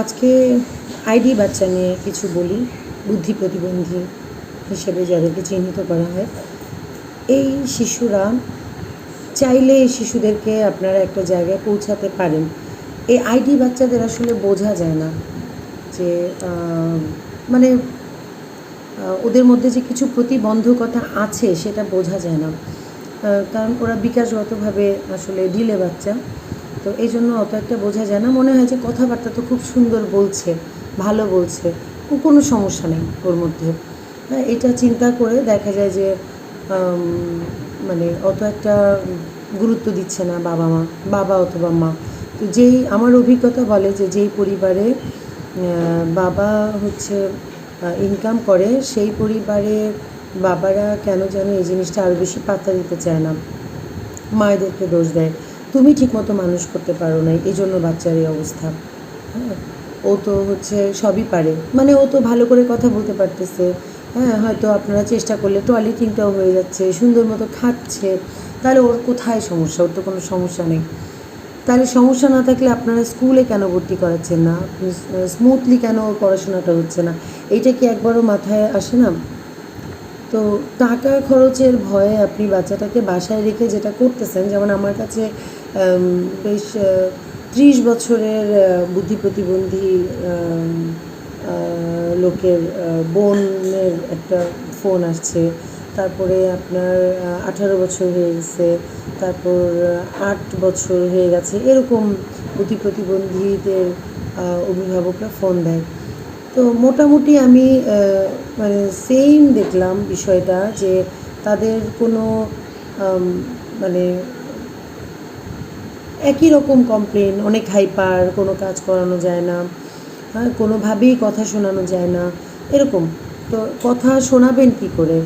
আজকে আইডি বাচ্চা নিয়ে কিছু বলি, বুদ্ধি প্রতিবন্ধী হিসেবে যাদেরকে চিহ্নিত করা হয়। এই শিশুরা চাইলে এই শিশুদেরকে আপনারা একটা জায়গায় পৌঁছাতে পারেন। এই আইডি বাচ্চাদের আসলে বোঝা যায় না যে মানে ওদের মধ্যে যে কিছু প্রতিবন্ধকতা আছে সেটা বোঝা যায় না। কারণ ওরা বিকাশগতভাবে আসলে ডিলে বাচ্চা। তো এই জন্য অত একটা বোঝা যায় না। মনে হয় যে কথাবার্তা তো খুব সুন্দর বলছে, ভালো বলছে। কোনো সমস্যা নেই ওর মধ্যে। হ্যাঁ এটা চিন্তা করে দেখা যায় যে মানে অত একটা গুরুত্ব দিচ্ছে না বাবা মা, বাবা অথবা মা। তো যেই, আমার অভিজ্ঞতা বলে যে যেই পরিবারে বাবা হচ্ছে ইনকাম করে, সেই পরিবারে বাবারা কেন যেন এই জিনিসটা আরও বেশি পাত্তা দিতে চায় না। মায়েদেরকে দোষ দেয়। তুমি ঠিকমতো মানুষ করতে পারো না এই জন্য বাচ্চার এই অবস্থা। হ্যাঁ ও তো হচ্ছে সবই পারে। মানে ও তো ভালো করে কথা বলতে পারতেছে। হ্যাঁ হয়তো আপনারা চেষ্টা করলে টয়লেটিংটাও হয়ে যাচ্ছে, সুন্দর মতো খাচ্ছে। তাহলে ওর কোথায় সমস্যা? ওর তো কোনো সমস্যা নেই। তাহলে সমস্যা না থাকলে আপনারা স্কুলে কেন ভর্তি করাচ্ছেন না? স্মুথলি কেন পড়াশোনাটা হচ্ছে না? এইটা কি একবারও মাথায় আসে না? তো টাকা খরচের ভয়ে আপনি বাচ্চাটাকে বাসায় রেখে যেটা করতেছেন, যেমন আমার কাছে বেশ ত্রিশ বছরের বুদ্ধি প্রতিবন্ধী লোকের বোনের একটা ফোন আসছে। তারপরে আপনার আঠারো বছর হয়ে গেছে। তারপর আট বছর হয়ে গেছে। এরকম বুদ্ধি প্রতিবন্ধীদের অভিভাবকরা ফোন দেয়। তো মোটামুটি আমি মানে সেম দেখলাম বিষয়টা যে তাদের কোনো মানে একই রকম কমপ্লেন অনেক হাইপার কোনো কাজ করানো যায় না হ্যাঁ কোনোভাবেই কথা শোনানো যায় না, এরকম। তো কথা শোনাবেন কি করে?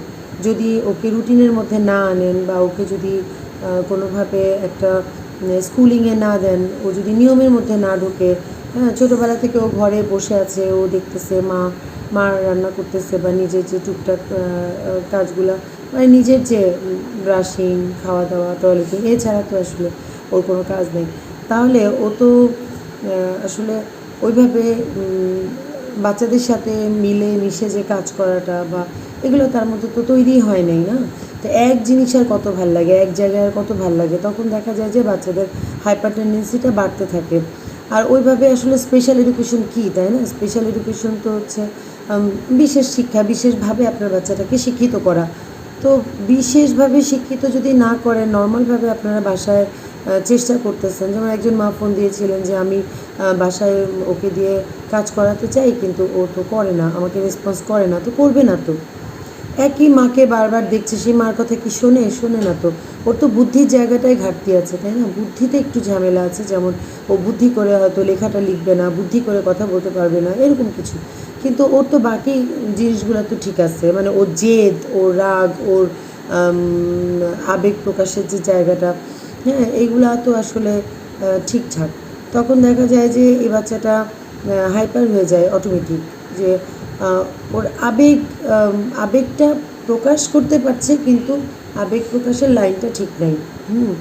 যদি ওকে রুটিনের মধ্যে না আনেন বা ওকে যদি কোনোভাবে একটা স্কুলিংয়ে না দেন, ও যদি নিয়মের মধ্যে না ঢোকে হ্যাঁ ছোটোবেলা থেকে ও ঘরে বসে আছে, ও দেখতেছে মা মা রান্না করতেছে বা নিজের যে টুকটাক কাজগুলা মানে নিজের যে ব্রাশিং খাওয়া দাওয়া টয়লেটিং এছাড়া তো আসলে ওর কোনো কাজ নেই। তাহলে ও তো আসলে ওইভাবে বাচ্চাদের সাথে মিলে মিশে যে কাজ করাটা বা এগুলো তার মধ্যে তো তৈরি হয় নাই না? তো এক জিনিস আর কত ভালো লাগে, এক জায়গায় আর কত ভালো লাগে? তখন দেখা যায় যে বাচ্চাদের হাইপার টেন্ডেন্সিটা বাড়তে থাকে। আর ওইভাবে আসলে স্পেশাল এডুকেশন কী, তাই না? স্পেশাল এডুকেশন তো হচ্ছে বিশেষ শিক্ষা, বিশেষভাবে আপনার বাচ্চাটাকে শিক্ষিত করা। তো বিশেষভাবে শিক্ষিত যদি না করেন নর্মালভাবে আপনারা বাসায় চেষ্টা করতেছেন। যেমন একজন মা ফোন দিয়েছিলেন যে, আমি বাসায় ওকে দিয়ে কাজ করাতে চাই, কিন্তু ও তো করে না, আমাকে রেসপন্স করে না। তো করবে না তো। একই মাকে বারবার দেখছে, সেই মার কথা কি শোনে? শোনে না তো। ওর তো বুদ্ধির জায়গাটাই ঘাটতি আছে, তাই না? বুদ্ধিতে একটু ঝামেলা আছে, যেমন ও বুদ্ধি করে হয়তো লেখাটা লিখবে না, বুদ্ধি করে কথা বলতে পারবে না, এরকম কিছু। কিন্তু ওর তো বাকি জিনিসগুলো তো ঠিক আছে মানে ওর জেদ, ওর রাগ, ওর আবেগ প্রকাশের যে জায়গাটা হ্যাঁ এইগুলা তো আসলে ঠিকঠাক। তখন দেখা যায় যে এই বাচ্চাটা হাইপার হয়ে যায় অটোমেটিক যে ওর আবেগ আবেগটা প্রকাশ করতে পারছে কিন্তু আবেগ প্রকাশের লাইনটা ঠিক নাই। হুম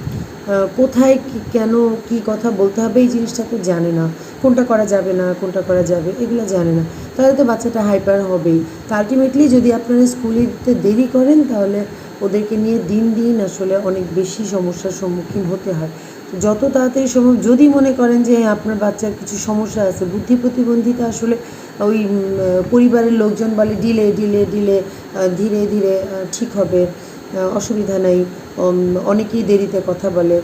কোথায় কি, কেন, কি কথা বলতে হবে এই জিনিসটা তো জানে না। কোনটা করা যাবে না, কোনটা করা যাবে, এগুলো জানে না। তাহলে তো বাচ্চাটা হাইপার হবেই। তো আলটিমেটলি যদি আপনারা স্কুলে দিতে দেরি করেন তাহলে ওদেরকে নিয়ে দিন দিন আসলে অনেক বেশি সমস্যার সম্মুখীন হতে হয়। তো যত তাড়াতাড়ি সম্ভব, যদি মনে করেন যে আপনার বাচ্চার কিছু সমস্যা আছে, বুদ্ধি প্রতিবন্ধিতা আসলে ওই পরিবারের লোকজন বলে ডিলে ডিলে ডিলে ধীরে ধীরে ঠিক হবে অসুবিধা নাই অনেকেই দেরিতে কথা বলে।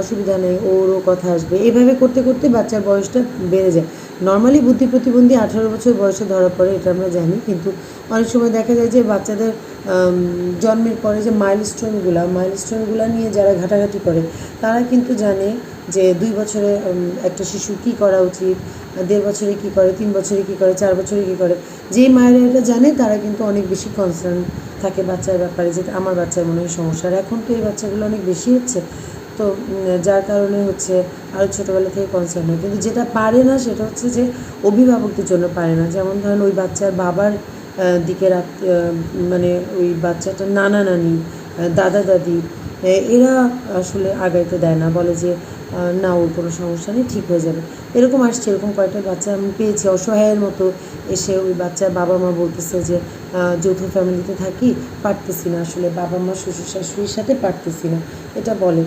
অসুবিধা নেই, ওরও কথা আসবে। এইভাবে করতে করতে বাচ্চার বয়সটা বেড়ে যায়। নর্মালি বুদ্ধি প্রতিবন্ধী আঠারো বছর বয়সে ধরা পড়ে, এটা আমরা জানি। কিন্তু অনেক সময় দেখা যায় যে বাচ্চাদের জন্মের পরে যে মাইলস্টোনগুলো মাইলস্টোনগুলো নিয়ে যারা ঘাটাঘাটি করে, তারা কিন্তু জানে যে দুই বছরে একটা শিশু কী করা উচিত, দেড় বছরে কী করে, তিন বছরে কী করে, চার বছরে কী করে। যেই মায়েরা এটা জানে, তারা কিন্তু অনেক বেশি কনসার্ন থাকে বাচ্চার ব্যাপারে, যে আমার বাচ্চার মনে হয় সমস্যা। আর এখন তো এই বাচ্চাগুলো অনেক বেশি হচ্ছে। তো যার কারণে হচ্ছে আরও ছোটোবেলা থেকে কনসার্ন হয়। কিন্তু যেটা পারে না সেটা হচ্ছে যে অভিভাবকদের জন্য পারে না। যেমন ধরেন ওই বাচ্চার বাবার দিকে মানে ওই বাচ্চাটার নানা নানি দাদা দাদি এরা আসলে আগাইতে দেয় না। বলে যে না, ওর কোনো সমস্যা নেই, ঠিক হয়ে যাবে। এরকম আসছে, এরকম কয়েকটা বাচ্চা আমি পেয়েছি। অসহায়ের মতো এসে ওই বাচ্চার বাবা মা বলতেছে যে যৌথ ফ্যামিলিতে থাকি, পারতেছি না। আসলে বাবা মা শ্বশুর শাশুড়ির সাথে পারতেছি না। এটা বলে।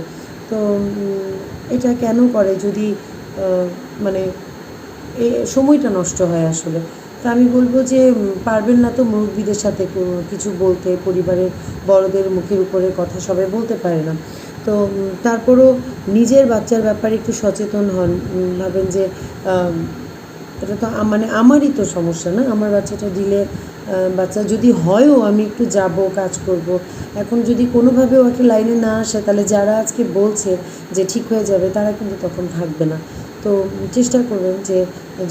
তো এটা কেন করে যদি মানে এ, সময়টা নষ্ট হয় আসলে? তা আমি বলব যে পারবেন না তো মুরব্বীদের সাথে কিছু বলতে, পরিবারের বড়দের মুখের উপরে কথা সবাই বলতে পারে না। তো তারপরও নিজের বাচ্চার ব্যাপারে একটু সচেতন হন ভাবেন যে এটা তো মানে আমারই তো সমস্যা, না? আমার বাচ্চাটা দিলে বাচ্চা যদি হয়ও আমি একটু যাব, কাজ করব, এখন যদি কোনোভাবে ওকে লাইনে না আসে, তাহলে যারা আজকে বলছে যে ঠিক হয়ে যাবে, তারা কিন্তু তখন থাকবে না। তো চেষ্টা করবেন যে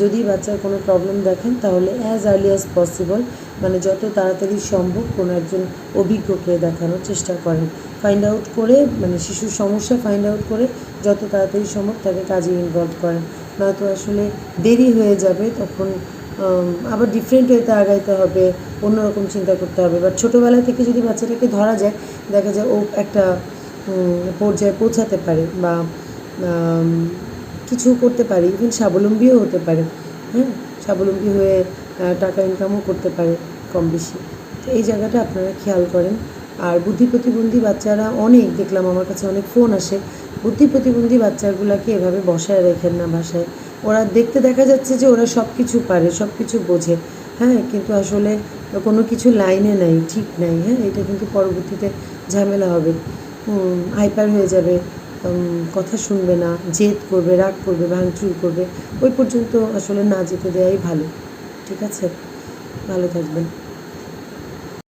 যদি বাচ্চার কোনো প্রবলেম দেখেন, তাহলে অ্যাজ আর্লি অ্যাজ পসিবল মানে যত তাড়াতাড়ি সম্ভব কোনো একজন অভিজ্ঞকে দেখানোর চেষ্টা করেন। ফাইন্ড আউট করে মানে শিশুর সমস্যা ফাইন্ড আউট করে, যত তাড়াতাড়ি সম্ভব তাকে কাজে ইনভলভ করেন। নয়তো আসলে দেরি হয়ে যাবে, তখন আবার ডিফারেন্ট ওয়েতে আগাইতে হবে, অন্যরকম চিন্তা করতে হবে। বাট ছোটোবেলা থেকে যদি বাচ্চাটাকে ধরা যায়, দেখা যায় ও একটা পর্যায়ে পৌঁছাতে পারে বা কিছু করতে পারে ইভেন স্বাবলম্বীও হতে পারে হ্যাঁ? স্বাবলম্বী হয়ে টাকা ইনকামও করতে পারে কম বেশি তো এই জায়গাটা আপনারা খেয়াল করেন। আর বুদ্ধি প্রতিবন্ধী বাচ্চারা অনেক, দেখলাম আমার কাছে অনেক ফোন আসে বুদ্ধি প্রতিবন্ধী বাচ্চাগুলোকে এভাবে বসায় রেখেন না বাসায় ওরা দেখতে দেখা যাচ্ছে যে ওরা সব কিছু পারে সব কিছু বোঝে। হ্যাঁ কিন্তু আসলে কোনো কিছু লাইনে নাই, ঠিক নাই। হ্যাঁ এটা কিন্তু পরবর্তীতে ঝামেলা হবে। হাইপার হয়ে যাবে কথা শুনবে না, জেদ করবে, রাগ করবে, ভাঙচুর করবে। ওই পর্যন্ত আসলে না যেতে দেওয়াই ভালো। ঠিক আছে? ভালো থাকবেন।